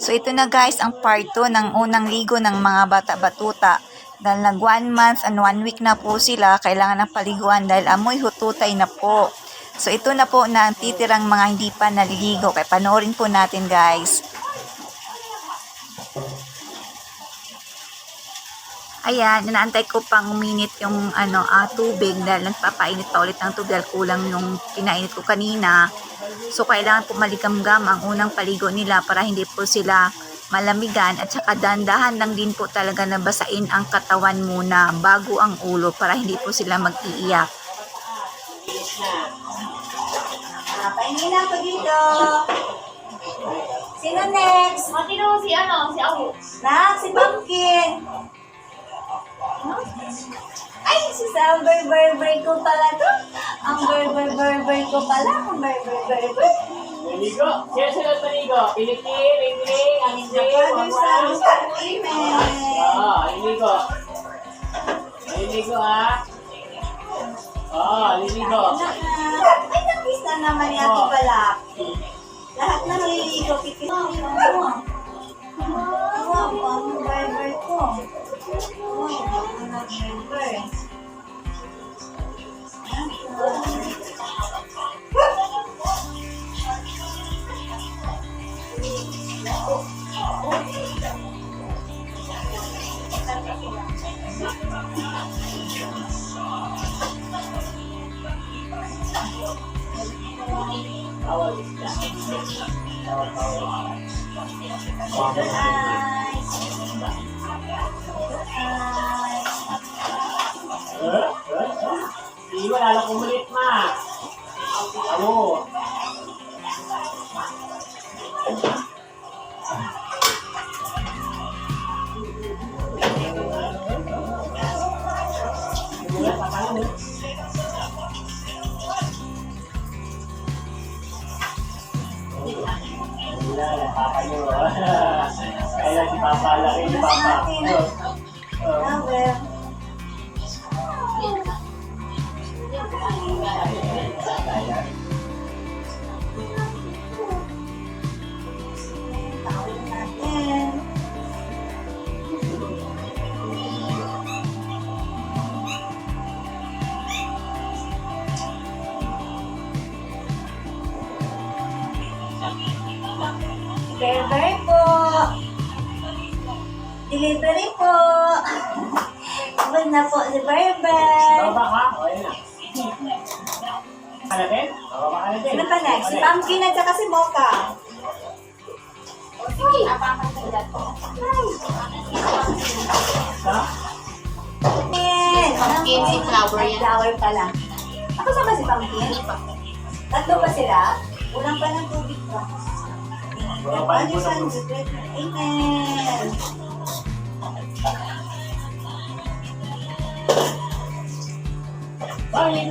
So ito na guys ang part 2 ng unang ligo ng mga bata-batuta. Dahil nag one month and one week na po sila, kailangan ng paliguan dahil amoy hututay na po. So ito na po na ang titirang mga hindi pa naliligo. Kaya panoorin po natin guys. Ayan, inaantay ko pang uminit yung ano, ah, tubig dahil nagpapainit pa ulit ng tubig kulang yung pinainit ko kanina. So, kailangan po maligamgam ang unang paligo nila para hindi po sila malamigan at saka dandahan lang din po talaga na basain ang katawan muna bago ang ulo para hindi po sila mag-iiyak. Ah, paingin ako dito. Sino next? Matino si ano, si Awu. Na, si Pumpkin. Ay, si Sam, ber-ber-ber ko pala to. Ang ber-ber-ber-ber ko pala. Ang ber-ber-ber-ber. Maligo. Sino sunod maligo? Pilitin, Ringling, Juan. Amen. Oo, liligo. Liligo ha. Oo, liligo. Ay, nakis na naman ni Ate Balak. Lahat na naliligo, pipit mo. Wow, ang ber-ber ko. Wow, ang ber-ber. Bawal isda. Bawal, bawal. Eyes. Eh? Eh? Eh? Hindi mo lalo kumulit ma. Ako. Na po si Berber. Baba ka? O, yun na. Baba ka. Sino pa next? Si Pumpkin at saka si Mocha. Apakan sa ilan ko. Ha? Pumpkin. Pumpkin, si Flower yan. Flower pala. Ako sa ba si Pumpkin? Tatlo pa sila? Ulang pa ng tubig pa. Wala pa yung. Amen.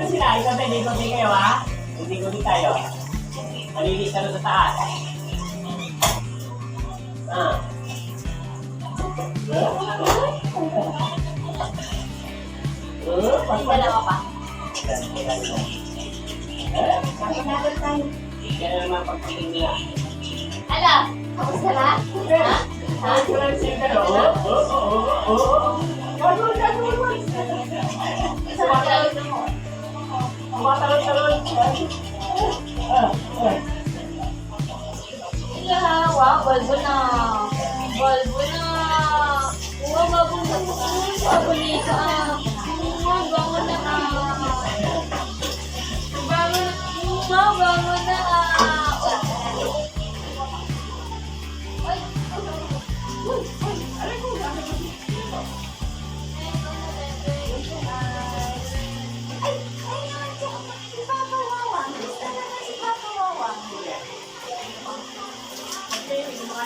Sila. Ligo din kayo, ha? Din tayo. Malinis ka na sa taas. Ah. Uh, dalawa pa. Eh, Nagal tayo. yan na naman pagpating nila. Ala, tapos na lahat? Ha? Ha? Oh, oh, oh, oh. Gagawin, gagawin. Sa mga Sila, wow, balbo na. Balbo na.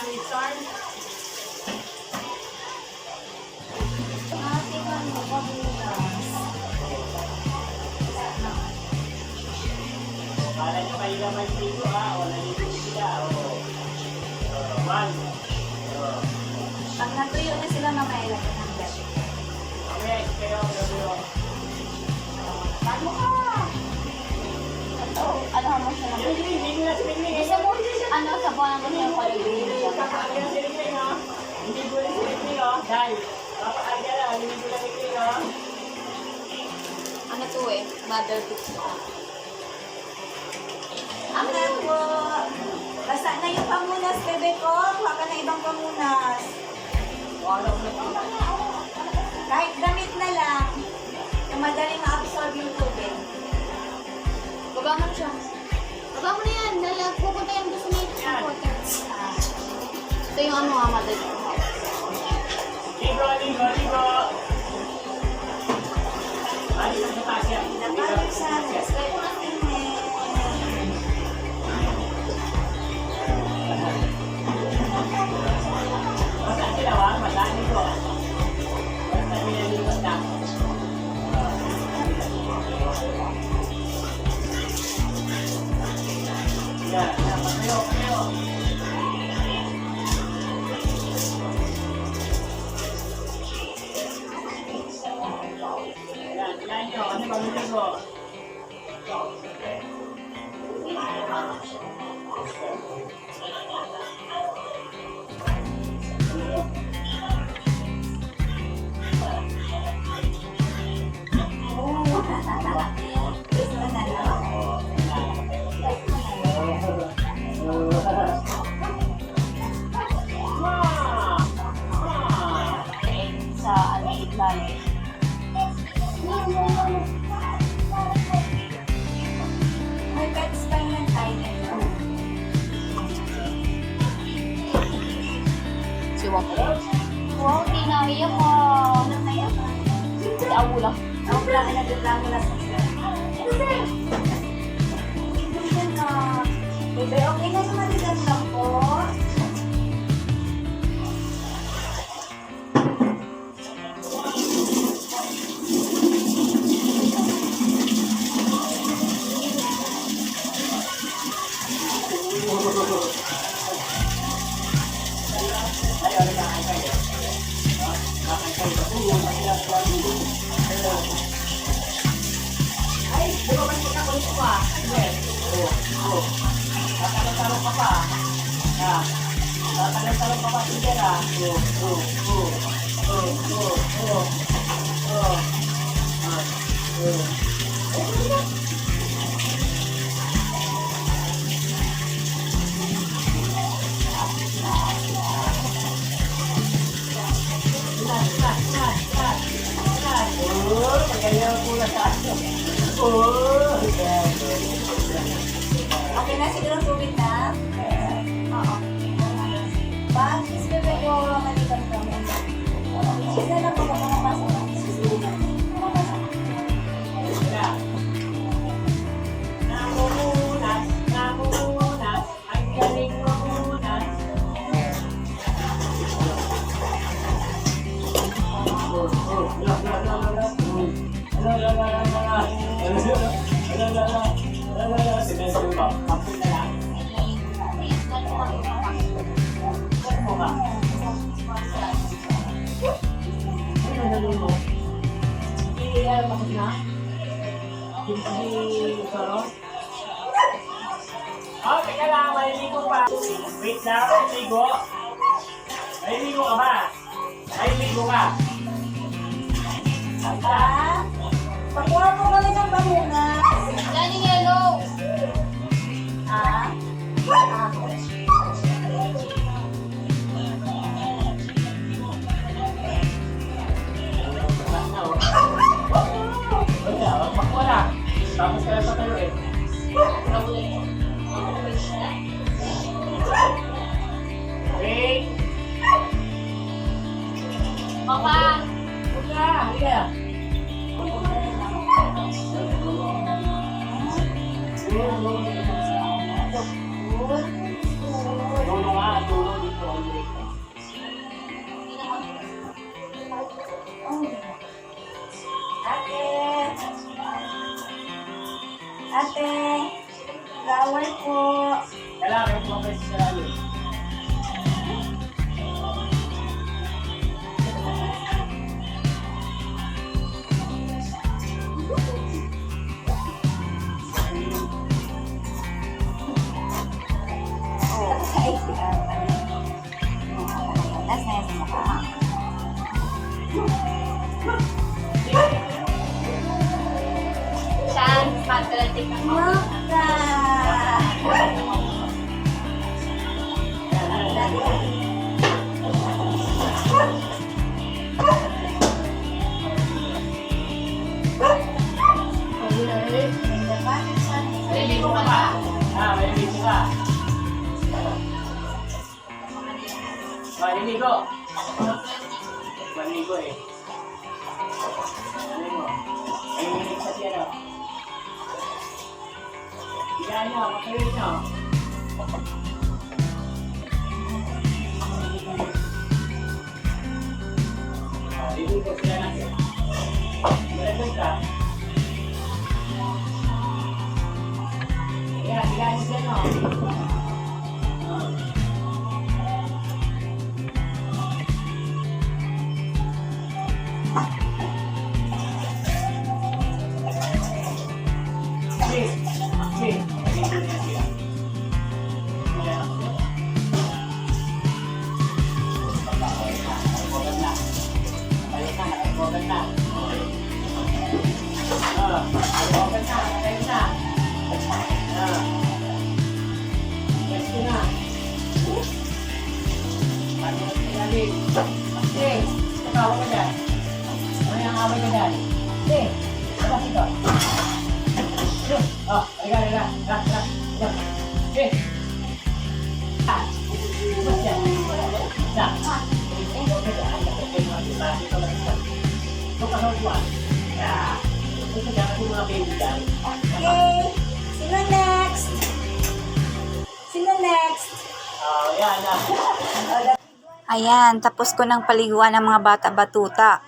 Ate, ano, pabulas. Para nyo kayo naman dito, ha? Wala dito sila. Oh, one. Mingling. Gusto mo, ano, sa buwan mo siya ko Chay, papakain ka lang. Hindi ko ito, ha? Ano to eh? Mother na. Ang po. Basta na yung pamunas, bebe ko. Kuha ka na ibang pamunas. Kahit damit na lang. Yung madaling ma-absorb yung tubig. Baba mo na siya. Baba mo na yan. Dahil pupunta yan doon Ah, Ito yung ano nga, mother cooks. Ligo, ligo, ligo. Balik ka sa taas yan. Napalik sa ng yan nyo, kasi pamiligo. Ay, ba kita ko ah? Hindi. Oo, oo. Tatalong-talong ka pa. Ha? Tatalong-talong ka pa sige na. Oo, oo, oo. Oo, oo, oo. Oo. Ah, oo. Ang pula sa akin. Oo. Okay na siguro ang Alam ako na. Hindi, sarap. Oh, teka lang, maliligo pa. Wait lang, maliligo. Maliligo ka ba? Maliligo ka. Ah, pakuha po kami ng bangunas. Yan yung Ate. Ate. Flower po. Kailangan mo pa Maka. Maniligo. Maniligo eh. Maniligo. Ay, minit kasi ano no? Higaan nyo, makalit nyo. Na, nakaipogan na. Ah. Pwesto na. Mo sinabi? Sige, tatawa ka dyan. Ano yung away ka dyan? Sige, labas ito. Oh, halika, halika. Halika, halika. Sige. Ah, labas dyan. Okay. Sino next? Sino next? Ayan, tapos ko ng paliguan ng mga bata batuta.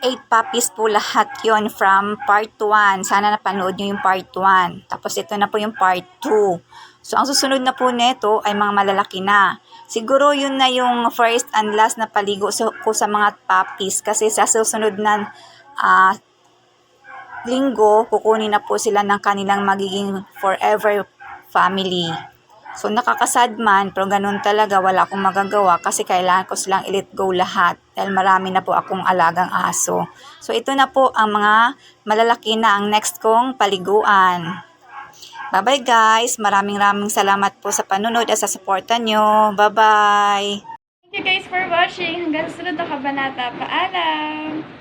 8 puppies po lahat yon from part 1. Sana napanood nyo yung part 1. Tapos ito na po yung part 2. So, ang susunod na po neto ay mga malalaki na. Siguro yun na yung first and last na paligo ko sa mga puppies. Kasi sa susunod na ah, linggo, kukunin na po sila ng kanilang magiging forever family. So, nakakasad man, pero ganun talaga, wala akong magagawa kasi kailangan ko silang i-let go lahat dahil marami na po akong alagang aso. So, ito na po ang mga malalaki na ang next kong paliguan. Bye-bye guys! Maraming maraming salamat po sa panunod at sa suporta nyo. Bye-bye! Thank you guys for watching. Hanggang sa sunod na kabanata. Paalam!